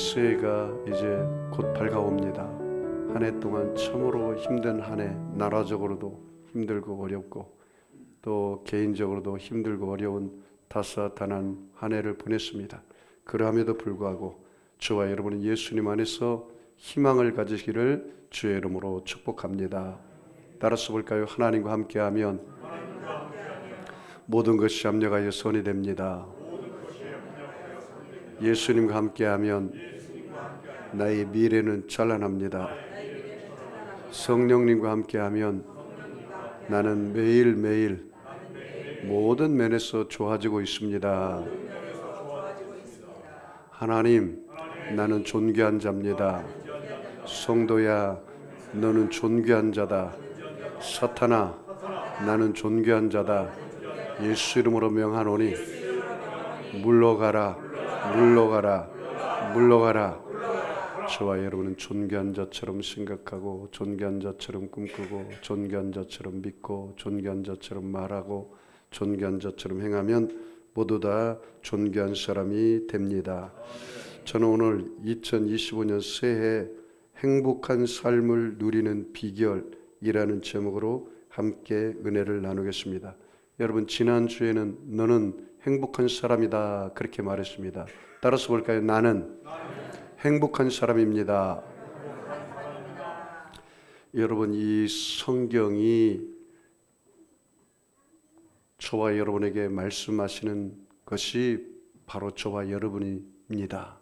새해가 이제 곧 밝아옵니다. 한 해 동안 참으로 힘든 한 해, 나라적으로도 힘들고 어렵고 또 개인적으로도 힘들고 어려운 다사다난 한 해를 보냈습니다. 그럼에도 불구하고 저와 여러분은 예수님 안에서 희망을 가지기를 주의 이름으로 축복합니다. 따라서 볼까요? 하나님과 함께하면 모든 것이 합력하여 선이 됩니다. 예수님과 함께하면 나의 미래는 찬란합니다. 성령님과 함께하면 나는 매일매일 모든 면에서 좋아지고 있습니다. 하나님, 나는 존귀한 자입니다. 성도야, 너는 존귀한 자다. 사탄아, 나는 존귀한 자다. 예수 이름으로 명하노니 물러가라, 물러가라, 물러가라. 저와 여러분은 존귀한 자처럼 생각하고 존귀한 자처럼 꿈꾸고 존귀한 자처럼 믿고 존귀한 자처럼 말하고 존귀한 자처럼 행하면 모두 다 존귀한 사람이 됩니다. 저는 오늘 2025년 새해 행복한 삶을 누리는 비결이라는 제목으로 함께 은혜를 나누겠습니다. 여러분 지난 주에는 너는 행복한 사람이다 그렇게 말했습니다. 따라서 볼까요? 나는 행복한 사람입니다. 여러분 이 성경이 저와 여러분에게 말씀하시는 것이 바로 저와 여러분입니다.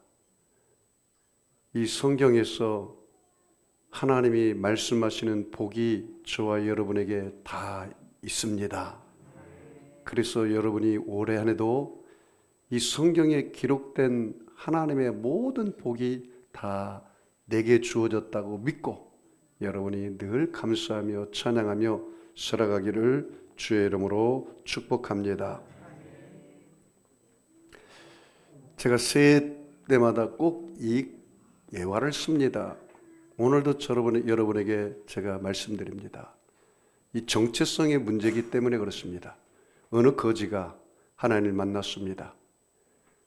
이 성경에서 하나님이 말씀하시는 복이 저와 여러분에게 다 있습니다. 그래서 여러분이 올해 한 해도 이 성경에 기록된 하나님의 모든 복이 다 내게 주어졌다고 믿고 여러분이 늘 감사하며 찬양하며 살아가기를 주의 이름으로 축복합니다. 제가 새해 때마다 꼭 이 예화를 씁니다. 오늘도 여러분, 여러분에게 제가 말씀드립니다. 이 정체성의 문제이기 때문에 그렇습니다. 어느 거지가 하나님을 만났습니다.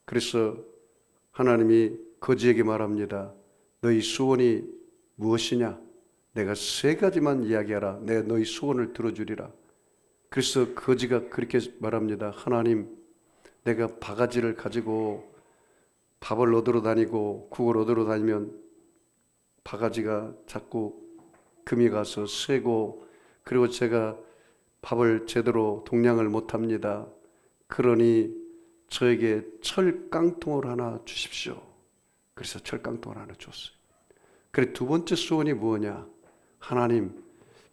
그래서 하나님이 거지에게 말합니다. 너희 수원이 무엇이냐? 내가 세 가지만 이야기하라. 내가 너희 수원을 들어주리라. 그래서 거지가 그렇게 말합니다. 하나님, 내가 바가지를 가지고 밥을 얻으러 다니고 국을 얻으러 다니면 바가지가 자꾸 금이 가서 쇠고 그리고 제가 밥을 제대로 동량을 못합니다. 그러니 저에게 철깡통을 하나 주십시오. 그래서 철깡통을 하나 줬어요. 그래 두 번째 소원이 뭐냐? 하나님,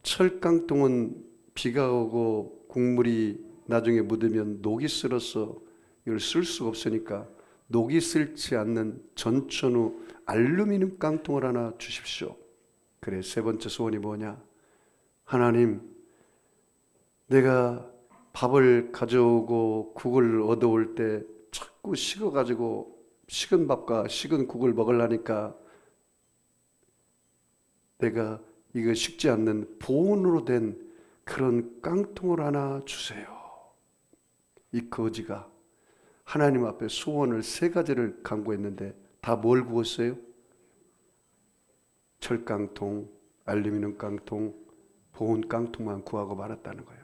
철깡통은 비가 오고 국물이 나중에 묻으면 녹이 쓸어서 이걸 쓸 수가 없으니까 녹이 쓸지 않는 전천후 알루미늄 깡통을 하나 주십시오. 그래 세 번째 소원이 뭐냐? 하나님, 내가 밥을 가져오고 국을 얻어올 때 자꾸 식어가지고 식은 밥과 식은 국을 먹으려니까 내가 이거 식지 않는 보온으로 된 그런 깡통을 하나 주세요. 이 거지가 하나님 앞에 소원을 세 가지를 강구했는데 다 뭘 구웠어요? 철깡통, 알루미늄 깡통, 보온 깡통만 구하고 말았다는 거예요.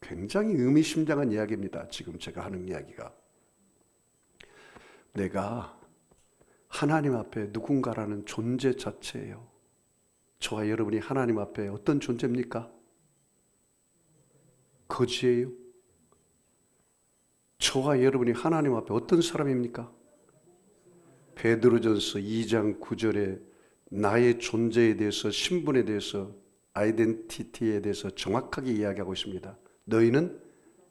굉장히 의미심장한 이야기입니다. 지금 제가 하는 이야기가. 내가 하나님 앞에 누군가라는 존재 자체예요. 저와 여러분이 하나님 앞에 어떤 존재입니까? 거지예요. 저와 여러분이 하나님 앞에 어떤 사람입니까? 베드로전서 2장 9절에 나의 존재에 대해서 신분에 대해서 아이덴티티에 대해서 정확하게 이야기하고 있습니다. 너희는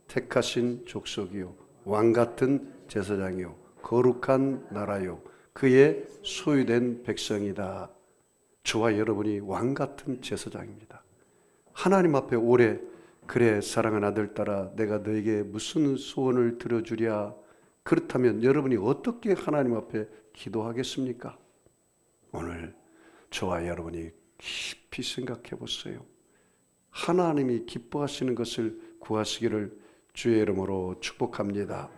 택하신 족속이요 왕 같은 제사장이요 거룩한 나라요 그의 소유된 백성이다. 저와 여러분이 왕 같은 제사장입니다. 하나님 앞에 오래 그래 사랑하는 아들 따라 내가 너에게 무슨 소원을 들어주랴 그렇다면 여러분이 어떻게 하나님 앞에 기도하겠습니까? 오늘 저와 여러분이 깊이 생각해 보세요. 하나님이 기뻐하시는 것을 구하시기를 주의 이름으로 축복합니다.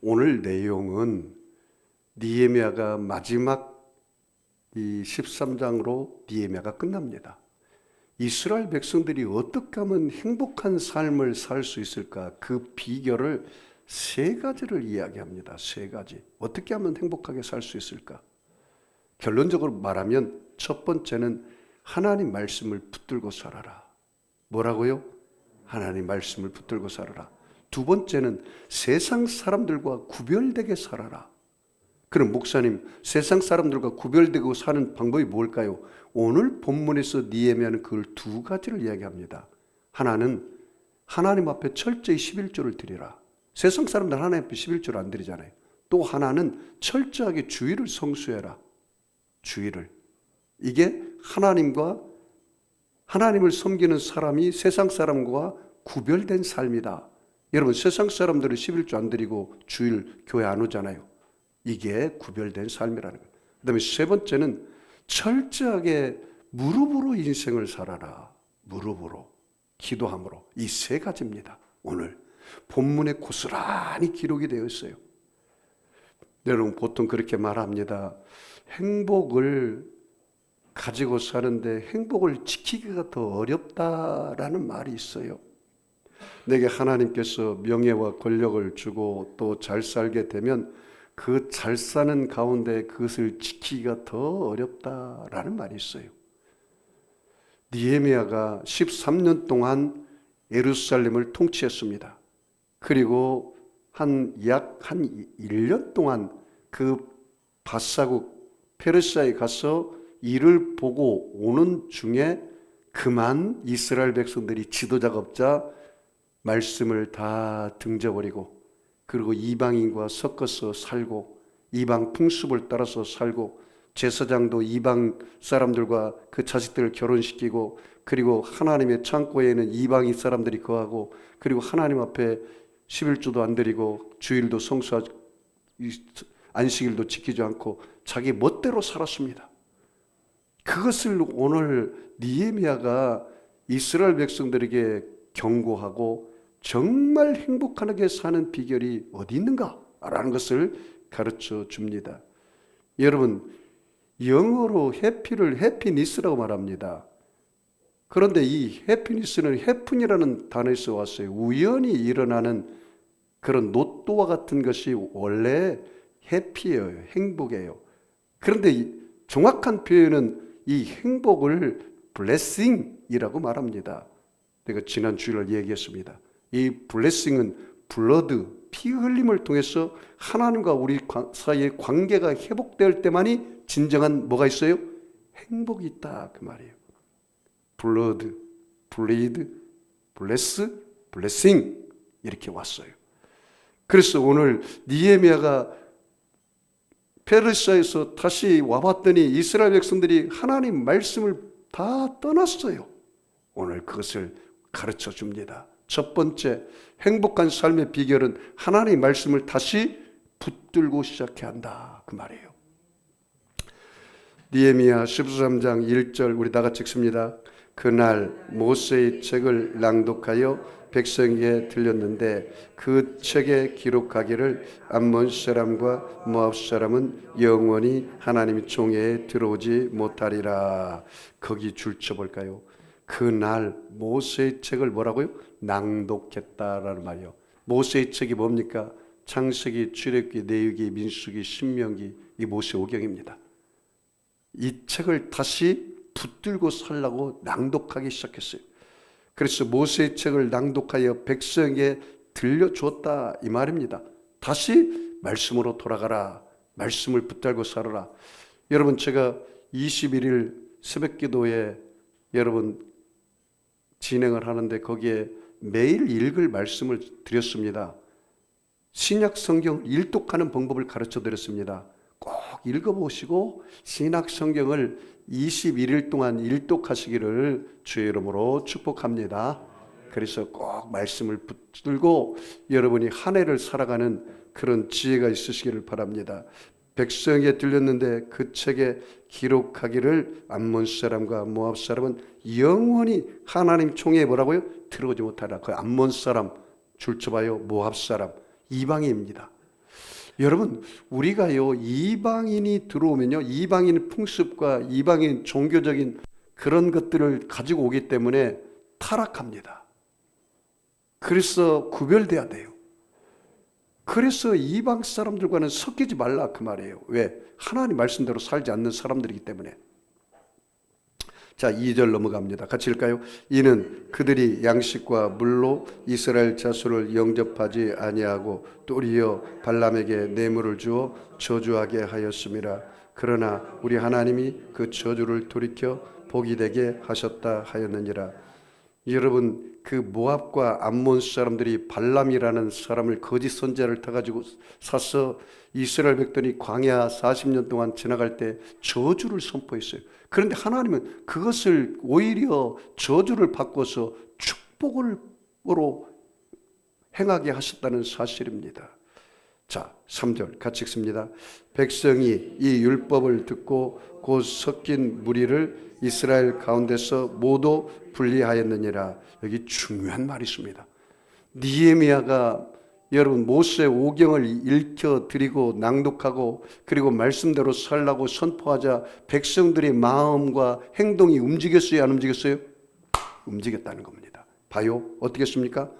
오늘 내용은 니에미아가 마지막 이 13장으로 니에미아가 끝납니다. 이스라엘 백성들이 어떻게 하면 행복한 삶을 살 수 있을까? 그 비결을 세 가지를 이야기합니다. 세 가지. 어떻게 하면 행복하게 살 수 있을까? 결론적으로 말하면 첫 번째는 하나님 말씀을 붙들고 살아라. 뭐라고요? 하나님 말씀을 붙들고 살아라. 두 번째는 세상 사람들과 구별되게 살아라. 그럼 목사님, 세상 사람들과 구별되고 사는 방법이 뭘까요? 오늘 본문에서 니에미아는 그걸 두 가지를 이야기합니다. 하나는 하나님 앞에 철저히 11조를 드리라. 세상 사람들 하나님 앞에 11조를 안 드리잖아요. 또 하나는 철저하게 주의를 성수해라. 주의를. 이게 하나님과 하나님을 섬기는 사람이 세상 사람과 구별된 삶이다. 여러분 세상 사람들은 11조 안 드리고 주일 교회 안 오잖아요. 이게 구별된 삶이라는 거예요. 그다음에 세 번째는 철저하게 무릎으로 인생을 살아라. 무릎으로 기도함으로 이 세 가지입니다. 오늘 본문에 고스란히 기록이 되어 있어요. 여러분 보통 그렇게 말합니다. 행복을 가지고 사는데 행복을 지키기가 더 어렵다라는 말이 있어요. 내게 하나님께서 명예와 권력을 주고 또 잘 살게 되면 그 잘 사는 가운데 그것을 지키기가 더 어렵다라는 말이 있어요. 니에미아가 13년 동안 예루살렘을 통치했습니다. 그리고 한 약한 1년 동안 그 바사국 페르시아에 가서 일을 보고 오는 중에 그만 이스라엘 백성들이 지도자가 없자 말씀을 다 등져버리고 그리고 이방인과 섞어서 살고 이방 풍습을 따라서 살고 제사장도 이방 사람들과 그 자식들을 결혼시키고 그리고 하나님의 창고에는 이방인 사람들이 거하고 그리고 하나님 앞에 11조도 안 드리고 주일도 성수하지 안식일도 지키지 않고 자기 멋대로 살았습니다. 그것을 오늘 니에미아가 이스라엘 백성들에게 경고하고 정말 행복하게 사는 비결이 어디 있는가라는 것을 가르쳐 줍니다. 여러분 영어로 해피를 해피니스라고 말합니다. 그런데 이 해피니스는 해픈이라는 단어에서 왔어요. 우연히 일어나는 그런 노또와 같은 것이 원래 해피예요. 행복이에요. 그런데 정확한 표현은 이 행복을 블레싱이라고 말합니다. 내가 지난 주일날 얘기했습니다. 이 블레싱은 블러드, 피 흘림을 통해서 하나님과 우리 사이의 관계가 회복될 때만이 진정한 뭐가 있어요? 행복이 있다 그 말이에요. 블러드, 블리드, 블레스, 블레싱 이렇게 왔어요. 그래서 오늘 니에미아가 페르시아에서 다시 와봤더니 이스라엘 백성들이 하나님 말씀을 다 떠났어요. 오늘 그것을 가르쳐 줍니다. 첫 번째 행복한 삶의 비결은 하나님 말씀을 다시 붙들고 시작해야 한다 그 말이에요. 니에미야 13장 1절 우리 다 같이 읽습니다. 그날 모세의 책을 낭독하여 백성에게 들렸는데 그 책에 기록하기를 암몬 사람과 모압 사람은 영원히 하나님의 총회에 들어오지 못하리라. 거기 줄쳐 볼까요? 그날 모세의 책을 뭐라고요? 낭독했다라는 말이요. 모세의 책이 뭡니까? 창세기, 출애굽기, 내유기, 민수기, 신명기 이 모세 오경입니다. 이 책을 다시 붙들고 살라고 낭독하기 시작했어요. 그래서 모세의 책을 낭독하여 백성에게 들려줬다 이 말입니다. 다시 말씀으로 돌아가라. 말씀을 붙들고 살아라. 여러분 제가 21일 새벽 기도에 여러분 진행을 하는데 거기에 매일 읽을 말씀을 드렸습니다. 신약 성경 일독하는 방법을 가르쳐 드렸습니다. 꼭 읽어보시고 신약 성경을 21일 동안 일독하시기를 주의 이름으로 축복합니다. 그래서 꼭 말씀을 붙들고 여러분이 한 해를 살아가는 그런 지혜가 있으시기를 바랍니다. 백성에게 들렸는데 그 책에 기록하기를 암몬 사람과 모압 사람은 영원히 하나님 총에 뭐라고요? 들어오지 못하라. 그 암몬 사람 줄쳐봐요. 모압 사람 이방입니다. 여러분 우리가요 이방인이 들어오면요 이방인 풍습과 이방인 종교적인 그런 것들을 가지고 오기 때문에 타락합니다. 그래서 구별돼야 돼요. 그래서 이방 사람들과는 섞이지 말라 그 말이에요. 왜? 하나님 말씀대로 살지 않는 사람들이기 때문에. 자, 2절 넘어갑니다. 같이 읽까요? 이는 그들이 양식과 물로 이스라엘 자손을 영접하지 아니하고 또리어 발람에게 뇌물을 주어 저주하게 하였습니다. 그러나 우리 하나님이 그 저주를 돌이켜 복이 되게 하셨다 하였느니라. 여러분 그 모압과 암몬 사람들이 발람이라는 사람을 거짓 선자를 타가지고 사서 이스라엘 백들이 광야 40년 동안 지나갈 때 저주를 선포했어요. 그런데 하나님은 그것을 오히려 저주를 바꿔서 축복으로 행하게 하셨다는 사실입니다. 자, 3절 같이 읽습니다. 백성이 이 율법을 듣고 곧 섞인 무리를 이스라엘 가운데서 모두 분리하였느니라. 여기 중요한 말이 있습니다. 니에미아가 여러분 모세 오경을 읽혀 드리고 낭독하고 그리고 말씀대로 살라고 선포하자 백성들의 마음과 행동이 움직였어요, 안 움직였어요? 움직였다는 겁니다. 봐요. 어떻겠습니까?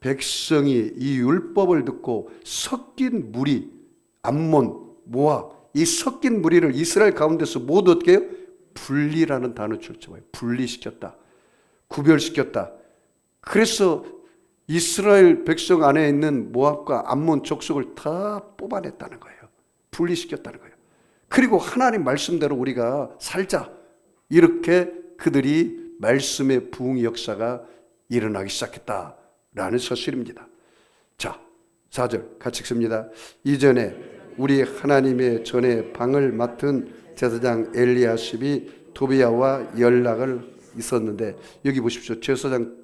백성이 이 율법을 듣고 섞인 무리 암몬 모압 이 섞인 무리를 이스라엘 가운데서 모두 어떻게 해요? 분리라는 단어 출처예요. 분리시켰다. 구별시켰다. 그래서 이스라엘 백성 안에 있는 모압과 암몬 족속을 다 뽑아냈다는 거예요. 분리시켰다는 거예요. 그리고 하나님 말씀대로 우리가 살자. 이렇게 그들이 말씀의 부흥 역사가 일어나기 시작했다 라는 사실입니다. 자, 4절 같이 읽습니다. 이전에 우리 하나님의 전에 방을 맡은 제사장 엘리야십이 도비야와 연락을 있었는데 여기 보십시오. 제사장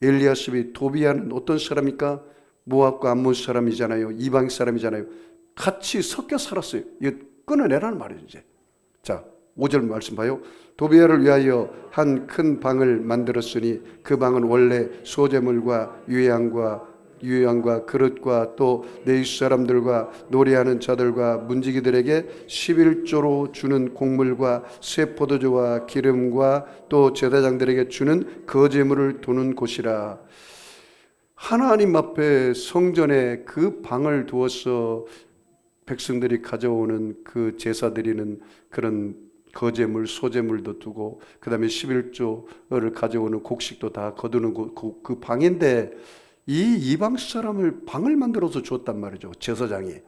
엘리야십이 도비야는 어떤 사람입니까? 모압과 암몬 사람이잖아요. 이방 사람이잖아요. 같이 섞여 살았어요. 이거 끊어내라는 말이죠. 이제. 자, 5절 말씀 봐요. 도비야를 위하여 한 큰 방을 만들었으니 그 방은 원래 소재물과 유향과 유향과 그릇과 또내 사람들과 노래하는 자들과 문지기들에게 11조로 주는 곡물과 새 포도주와 기름과 또 제사장들에게 주는 거제물을 두는 곳이라. 하나님 앞에 성전에 그 방을 두어서 백성들이 가져오는 그 제사 드리는 그런 거제물, 소제물도 두고 그 다음에 11조를 가져오는 곡식도 다 거두는 그, 그 방인데 이 이방 사람을 방을 만들어서 줬단 말이죠. 제사장이.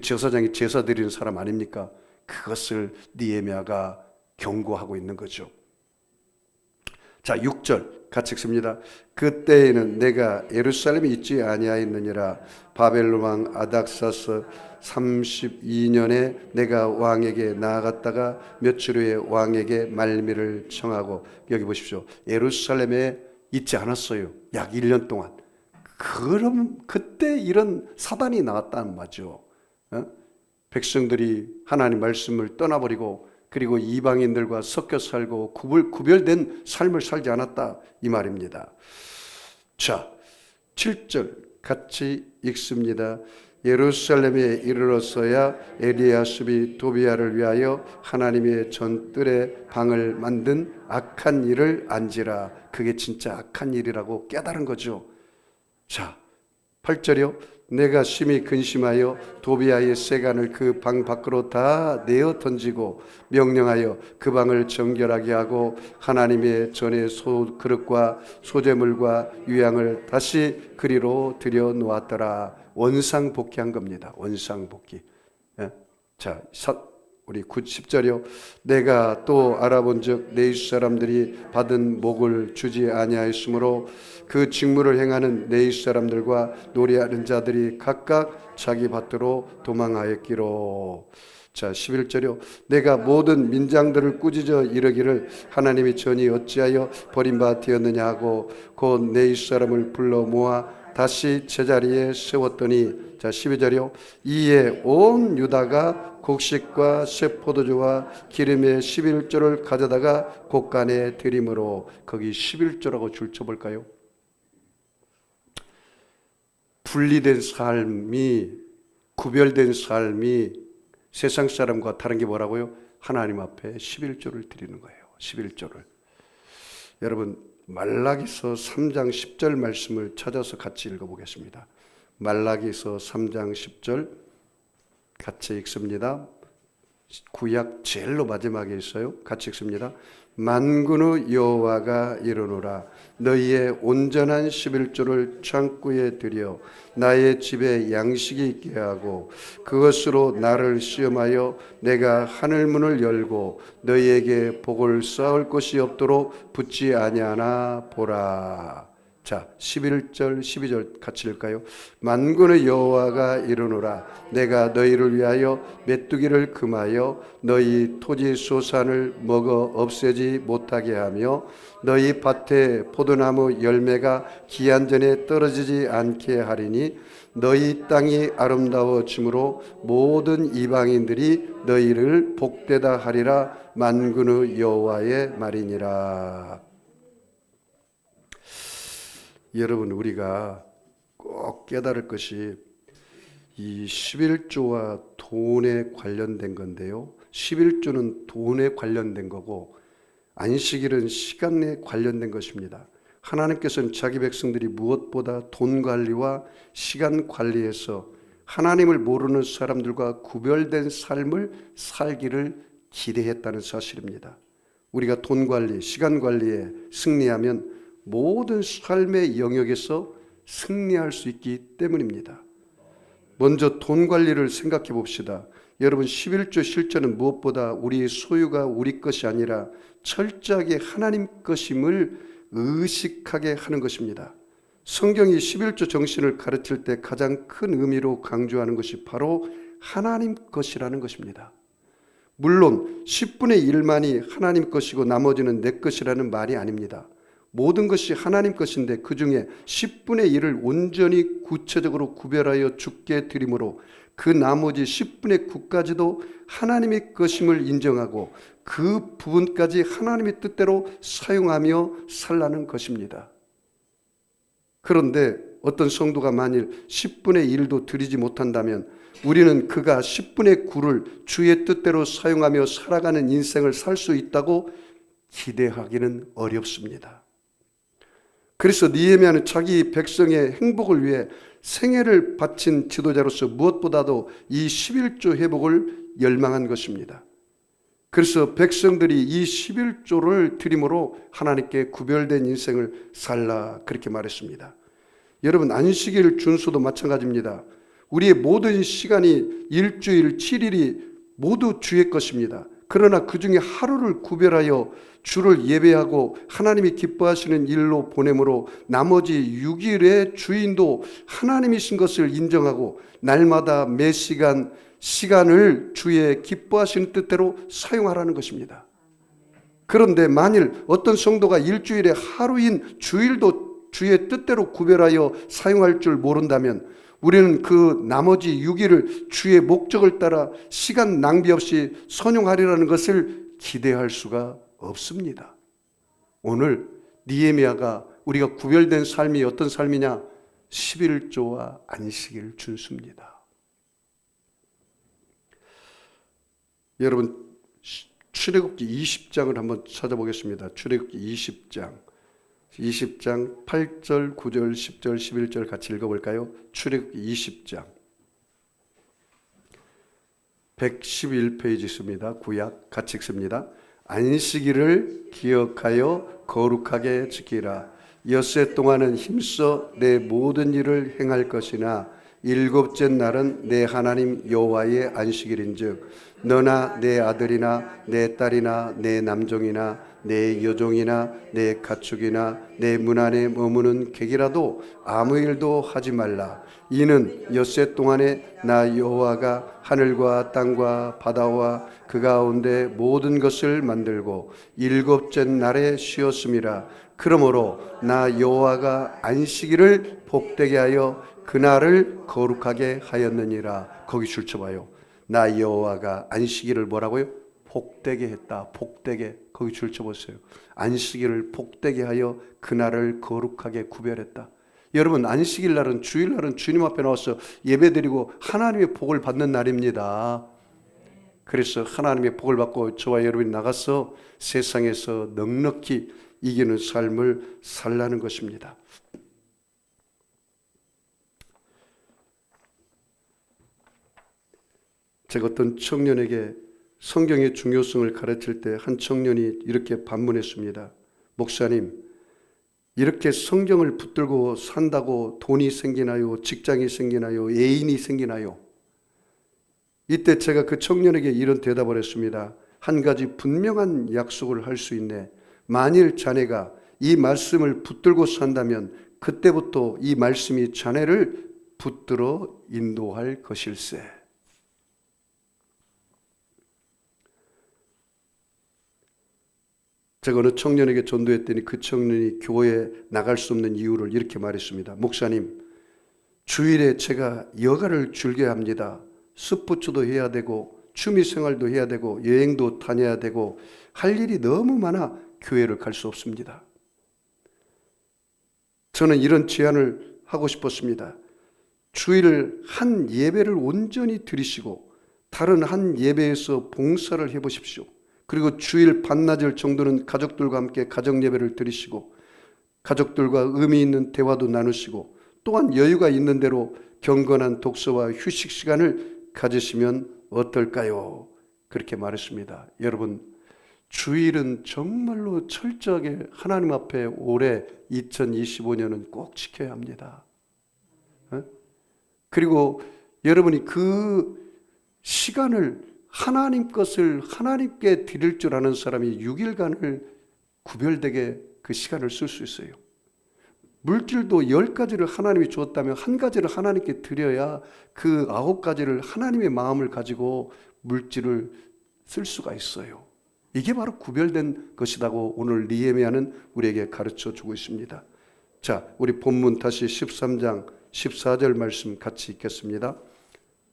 제사장이 제사 드리는 사람 아닙니까? 그것을 니에미아가 경고하고 있는 거죠. 자, 6절 같이 읽습니다. 그때에는 내가 예루살렘에 있지 아니하였느니라 바벨론 왕 아닥사스 32년에 내가 왕에게 나아갔다가 며칠 후에 왕에게 말미를 청하고 여기 보십시오. 예루살렘에 있지 않았어요. 약 1년 동안. 그럼 그때 이런 사단이 나왔다는 말이죠. 어? 백성들이 하나님 말씀을 떠나버리고 그리고 이방인들과 섞여 살고 구별, 구별된 삶을 살지 않았다 이 말입니다. 자, 7절 같이 읽습니다. 예루살렘에 이르렀어야 에리야습이 도비야를 위하여 하나님의 전뜰에 방을 만든 악한 일을 안지라. 그게 진짜 악한 일이라고 깨달은 거죠. 자, 8절이요. 내가 심히 근심하여 도비아의 세간을 그 방 밖으로 다 내어 던지고 명령하여 그 방을 정결하게 하고 하나님의 전에 소 그릇과 소재물과 유향을 다시 그리로 들여 놓았더라. 원상 복귀한 겁니다. 원상 복귀. 예? 자, 우리 10절이요. 내가 또 알아본즉 내 사람들이 받은 목을 주지 아니하였으므로 그 직무를 행하는 내 사람들과 노래하는 자들이 각각 자기 밭으로 도망하였기로. 자, 11절이요. 내가 모든 민장들을 꾸짖어 이르기를 하나님이 전이 어찌하여 버림바 되었느냐 하고 곧내 사람을 불러 모아 다시 제자리에 세웠더니 자 12절이요 이에 온 유다가 곡식과 새 포도주와 기름의 11조를 가져다가 곡간에 드림으로 거기 11조라고 줄쳐 볼까요? 분리된 삶이 구별된 삶이 세상 사람과 다른 게 뭐라고요? 하나님 앞에 11조를 드리는 거예요. 11조를. 여러분 말라기서 3장 10절 말씀을 찾아서 같이 읽어 보겠습니다. 말라기서 3장 10절 같이 읽습니다. 구약 제일로 마지막에 있어요. 같이 읽습니다. 만군의 여호와가 이르노라 너희의 온전한 11조를 창고에 들여 나의 집에 양식이 있게 하고 그것으로 나를 시험하여 내가 하늘 문을 열고 너희에게 복을 쌓을 것이 없도록 붙지 아니하나 보라 자, 11절, 12절 같이 읽을까요? 만군의 여호와가 이르노라 내가 너희를 위하여 메뚜기를 금하여 너희 토지 소산을 먹어 없애지 못하게 하며 너희 밭에 포도나무 열매가 기한 전에 떨어지지 않게 하리니 너희 땅이 아름다워짐으로 모든 이방인들이 너희를 복되다 하리라 만군의 여호와의 말이니라. 여러분 우리가 꼭 깨달을 것이 이 11조와 돈에 관련된 건데요. 11조는 돈에 관련된 거고 안식일은 시간에 관련된 것입니다. 하나님께서는 자기 백성들이 무엇보다 돈 관리와 시간 관리에서 하나님을 모르는 사람들과 구별된 삶을 살기를 기대했다는 사실입니다. 우리가 돈 관리, 시간 관리에 승리하면 모든 삶의 영역에서 승리할 수 있기 때문입니다. 먼저 돈 관리를 생각해 봅시다. 여러분 11조 실전은 무엇보다 우리의 소유가 우리 것이 아니라 철저하게 하나님 것임을 의식하게 하는 것입니다. 성경이 11조 정신을 가르칠 때 가장 큰 의미로 강조하는 것이 바로 하나님 것이라는 것입니다. 물론 10분의 1만이 하나님 것이고 나머지는 내 것이라는 말이 아닙니다. 모든 것이 하나님 것인데 그 중에 10분의 1을 온전히 구체적으로 구별하여 죽게 드림으로 그 나머지 10분의 9까지도 하나님의 것임을 인정하고 그 부분까지 하나님의 뜻대로 사용하며 살라는 것입니다. 그런데 어떤 성도가 만일 10분의 1도 드리지 못한다면 우리는 그가 10분의 9를 주의 뜻대로 사용하며 살아가는 인생을 살 수 있다고 기대하기는 어렵습니다. 그래서 니에미아는 자기 백성의 행복을 위해 생애를 바친 지도자로서 무엇보다도 이 11조 회복을 열망한 것입니다. 그래서 백성들이 이 11조를 드림으로 하나님께 구별된 인생을 살라 그렇게 말했습니다. 여러분 안식일 준수도 마찬가지입니다. 우리의 모든 시간이 일주일 7일이 모두 주의 것입니다. 그러나 그 중에 하루를 구별하여 주를 예배하고 하나님이 기뻐하시는 일로 보내므로 나머지 6일의 주인도 하나님이신 것을 인정하고 날마다 매 시간 시간을 주의 기뻐하시는 뜻대로 사용하라는 것입니다. 그런데 만일 어떤 성도가 일주일에 하루인 주일도 주의 뜻대로 구별하여 사용할 줄 모른다면 우리는 그 나머지 6일을 주의 목적을 따라 시간 낭비 없이 선용하리라는 것을 기대할 수가 없습니다. 오늘 니에미아가 우리가 구별된 삶이 어떤 삶이냐? 11조와 안식일 준수입니다. 여러분 출애굽기 20장을 한번 찾아보겠습니다. 출애굽기 20장. 20장 8절, 9절, 10절, 11절 같이 읽어볼까요? 출애굽기 20장 111페이지 있습니다. 구약 같이 읽습니다. 안식일을 기억하여 거룩하게 지키라. 엿새 동안은 힘써 내 모든 일을 행할 것이나 일곱째 날은 내 하나님 여호와의 안식일인즉 너나 내 아들이나 내 딸이나 내 남종이나 내 여종이나 내 가축이나 내 문 안에 머무는 객이라도 아무 일도 하지 말라. 이는 엿새 동안에 나 여호와가 하늘과 땅과 바다와 그 가운데 모든 것을 만들고 일곱째 날에 쉬었음이라. 그러므로 나 여호와가 안식일을 복되게 하여 그날을 거룩하게 하였느니라. 거기 줄쳐봐요. 나 여호와가 안식일을 뭐라고요? 복되게 했다. 복되게 거기 줄 쳐보세요. 안식일을 복되게 하여 그날을 거룩하게 구별했다. 여러분 안식일 날은 주일 날은 주님 앞에 나와서 예배드리고 하나님의 복을 받는 날입니다. 그래서 하나님의 복을 받고 저와 여러분이 나가서 세상에서 넉넉히 이기는 삶을 살라는 것입니다. 제가 어떤 청년에게 성경의 중요성을 가르칠 때 한 청년이 이렇게 반문했습니다. 목사님, 이렇게 성경을 붙들고 산다고 돈이 생기나요? 직장이 생기나요? 애인이 생기나요? 이때 제가 그 청년에게 이런 대답을 했습니다. 한 가지 분명한 약속을 할 수 있네. 만일 자네가 이 말씀을 붙들고 산다면 그때부터 이 말씀이 자네를 붙들어 인도할 것일세. 제가 어느 청년에게 전도했더니 그 청년이 교회에 나갈 수 없는 이유를 이렇게 말했습니다. 목사님, 주일에 제가 여가를 즐겨야 합니다. 스포츠도 해야 되고 취미 생활도 해야 되고 여행도 다녀야 되고 할 일이 너무 많아 교회를 갈 수 없습니다. 저는 이런 제안을 하고 싶었습니다. 주일 한 예배를 온전히 드리시고 다른 한 예배에서 봉사를 해 보십시오. 그리고 주일 반나절 정도는 가족들과 함께 가정 예배를 드리시고 가족들과 의미 있는 대화도 나누시고 또한 여유가 있는 대로 경건한 독서와 휴식 시간을 가지시면 어떨까요? 그렇게 말했습니다. 여러분, 주일은 정말로 철저하게 하나님 앞에 올해 2025년은 꼭 지켜야 합니다. 어? 그리고 여러분이 그 시간을 하나님 것을 하나님께 드릴 줄 아는 사람이 6일간을 구별되게 그 시간을 쓸 수 있어요. 물질도 열 가지를 하나님이 주었다면 한 가지를 하나님께 드려야 그 아홉 가지를 하나님의 마음을 가지고 물질을 쓸 수가 있어요. 이게 바로 구별된 것이라고 오늘 니에미아는 우리에게 가르쳐 주고 있습니다. 자, 우리 본문 다시 13장 14절 말씀 같이 읽겠습니다.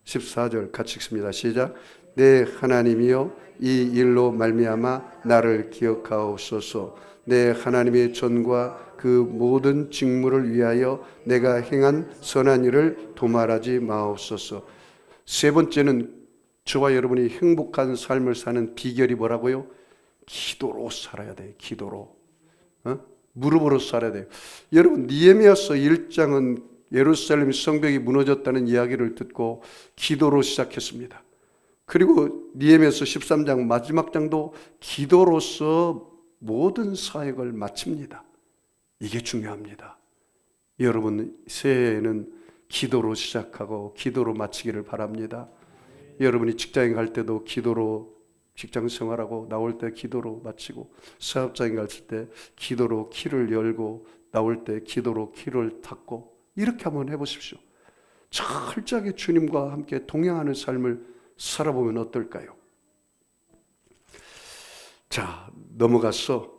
14절 같이 읽습니다. 시작. 내 하나님이여 이 일로 말미암아 나를 기억하옵소서. 내 하나님의 전과 그 모든 직무를 위하여 내가 행한 선한 일을 도말하지 마옵소서. 세 번째는 저와 여러분이 행복한 삶을 사는 비결이 뭐라고요? 기도로 살아야 돼요. 기도로. 어? 무릎으로 살아야 돼요. 여러분 니에미아서 1장은 예루살렘 성벽이 무너졌다는 이야기를 듣고 기도로 시작했습니다. 그리고 니에미아서 13장 마지막 장도 기도로서 모든 사역을 마칩니다. 이게 중요합니다. 여러분 새해에는 기도로 시작하고 기도로 마치기를 바랍니다. 여러분이 직장에 갈 때도 기도로 직장 생활하고 나올 때 기도로 마치고 사업장에 갔을 때 기도로 키를 열고 나올 때 기도로 키를 닫고 이렇게 한번 해보십시오. 철저하게 주님과 함께 동행하는 삶을 살아보면 어떨까요? 자, 넘어가서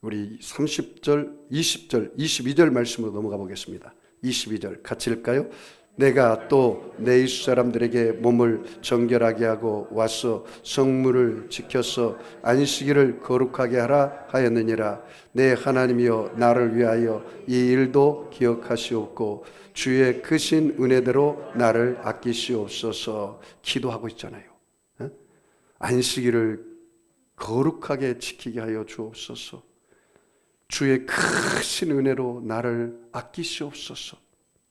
우리 30절, 20절, 22절 말씀으로 넘어가 보겠습니다. 22절 같이 읽까요? 내가 또 내 이스 사람들에게 몸을 정결하게 하고 와서 성물을 지켜서 안식일을 거룩하게 하라 하였느니라 내 하나님이여 나를 위하여 이 일도 기억하시옵고 주의 크신 은혜대로 나를 아끼시옵소서 기도하고 있잖아요. 어? 안식일을 거룩하게 지키게 하여 주옵소서. 주의 크신 은혜로 나를 아끼시옵소서.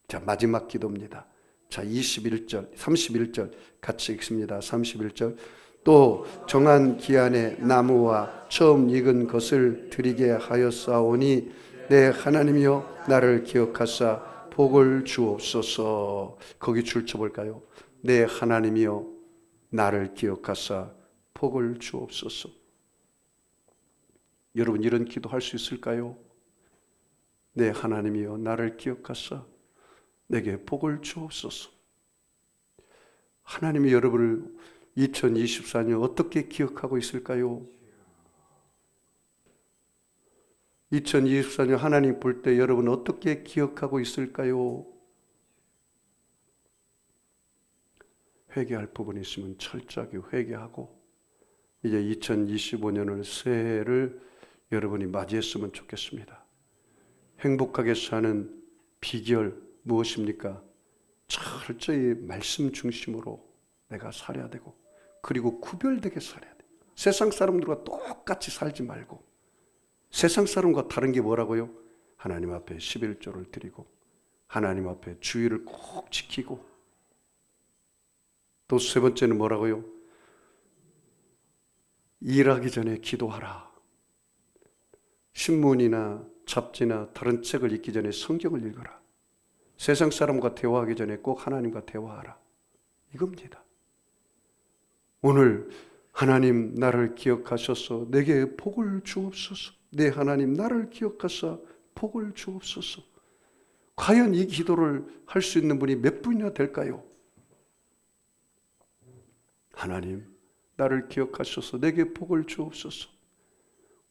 자, 마지막 기도입니다. 자, 21절, 31절 같이 읽습니다. 31절. 또 정한 기한에 나무와 처음 익은 것을 드리게 하였사오니 내 하나님이여 나를 기억하사 복을 주옵소서. 거기 줄쳐 볼까요? 내 하나님이여 나를 기억하사 복을 주옵소서. 여러분 이런 기도 할 수 있을까요? 내 하나님이여 나를 기억하사 내게 복을 주옵소서. 하나님이 여러분을 2024년 어떻게 기억하고 있을까요? 2024년 하나님 볼 때 여러분 어떻게 기억하고 있을까요? 회개할 부분이 있으면 철저하게 회개하고 이제 2025년을 새해를 여러분이 맞이했으면 좋겠습니다. 행복하게 사는 비결 무엇입니까? 철저히 말씀 중심으로 내가 살아야 되고 그리고 구별되게 살아야 돼. 세상 사람들과 똑같이 살지 말고 세상 사람과 다른 게 뭐라고요? 하나님 앞에 11조를 드리고 하나님 앞에 주의를 꼭 지키고 또 세 번째는 뭐라고요? 일하기 전에 기도하라. 신문이나 잡지나 다른 책을 읽기 전에 성경을 읽어라. 세상 사람과 대화하기 전에 꼭 하나님과 대화하라. 이겁니다. 오늘 하나님 나를 기억하셔서 내게 복을 주옵소서. 내 하나님 나를 기억하사 복을 주옵소서. 과연 이 기도를 할 수 있는 분이 몇 분이나 될까요? 하나님 나를 기억하셔서 내게 복을 주옵소서.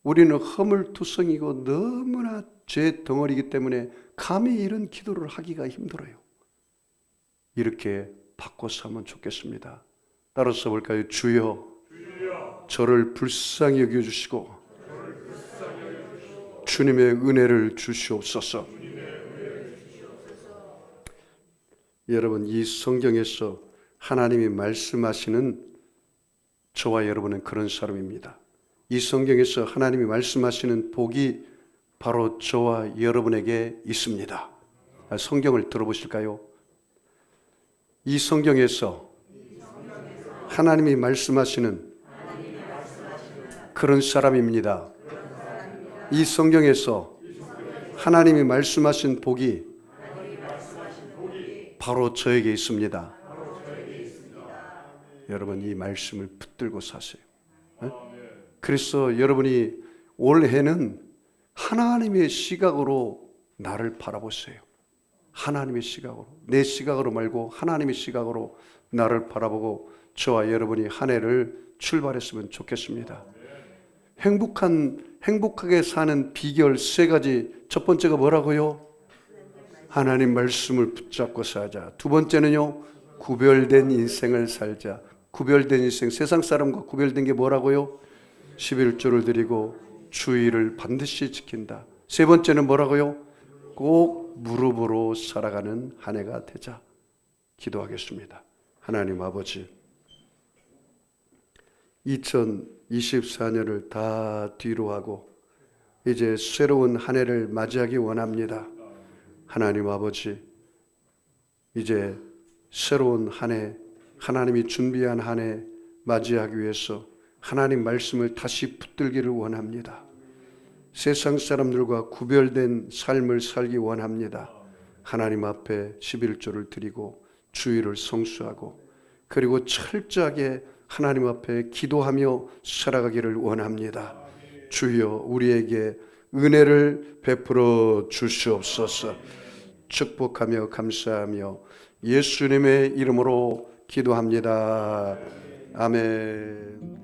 우리는 허물투성이고 너무나 죄 덩어리이기 때문에 감히 이런 기도를 하기가 힘들어요. 이렇게 바꿔서 하면 좋겠습니다. 따라서 볼까요? 주여, 저를 불쌍히 여겨주시고 주님의 은혜를 주시옵소서. 여러분 이 성경에서 하나님이 말씀하시는 저와 여러분은 그런 사람입니다. 이 성경에서 하나님이 말씀하시는 복이 바로 저와 여러분에게 있습니다. 아, 성경을 들어보실까요? 이 성경에서 하나님이 말씀하시는 그런 사람입니다. 이 성경에서 하나님이 말씀하신 복이 바로 저에게 있습니다. 여러분 이 말씀을 붙들고 사세요. 네? 그래서 여러분이 올해는 하나님의 시각으로 나를 바라보세요. 하나님의 시각으로 내 시각으로 말고 하나님의 시각으로 나를 바라보고 저와 여러분이 한 해를 출발했으면 좋겠습니다. 행복한 행복하게 사는 비결 세 가지. 첫 번째가 뭐라고요? 하나님 말씀을 붙잡고 살자. 두 번째는요. 구별된 인생을 살자. 구별된 인생, 세상 사람과 구별된 게 뭐라고요? 11조를 드리고 주의를 반드시 지킨다. 세 번째는 뭐라고요? 꼭 무릎으로 살아가는 한 해가 되자. 기도하겠습니다. 하나님 아버지, 2024년을 다 뒤로 하고 이제 새로운 한 해를 맞이하기 원합니다. 하나님 아버지, 이제 새로운 한 해, 하나님이 준비한 한 해 맞이하기 위해서 하나님 말씀을 다시 붙들기를 원합니다. 세상 사람들과 구별된 삶을 살기 원합니다. 하나님 앞에 11조를 드리고 주의를 성수하고 그리고 철저하게 하나님 앞에 기도하며 살아가기를 원합니다. 주여 우리에게 은혜를 베풀어 주시옵소서. 축복하며 감사하며 예수님의 이름으로 기도합니다. 아멘.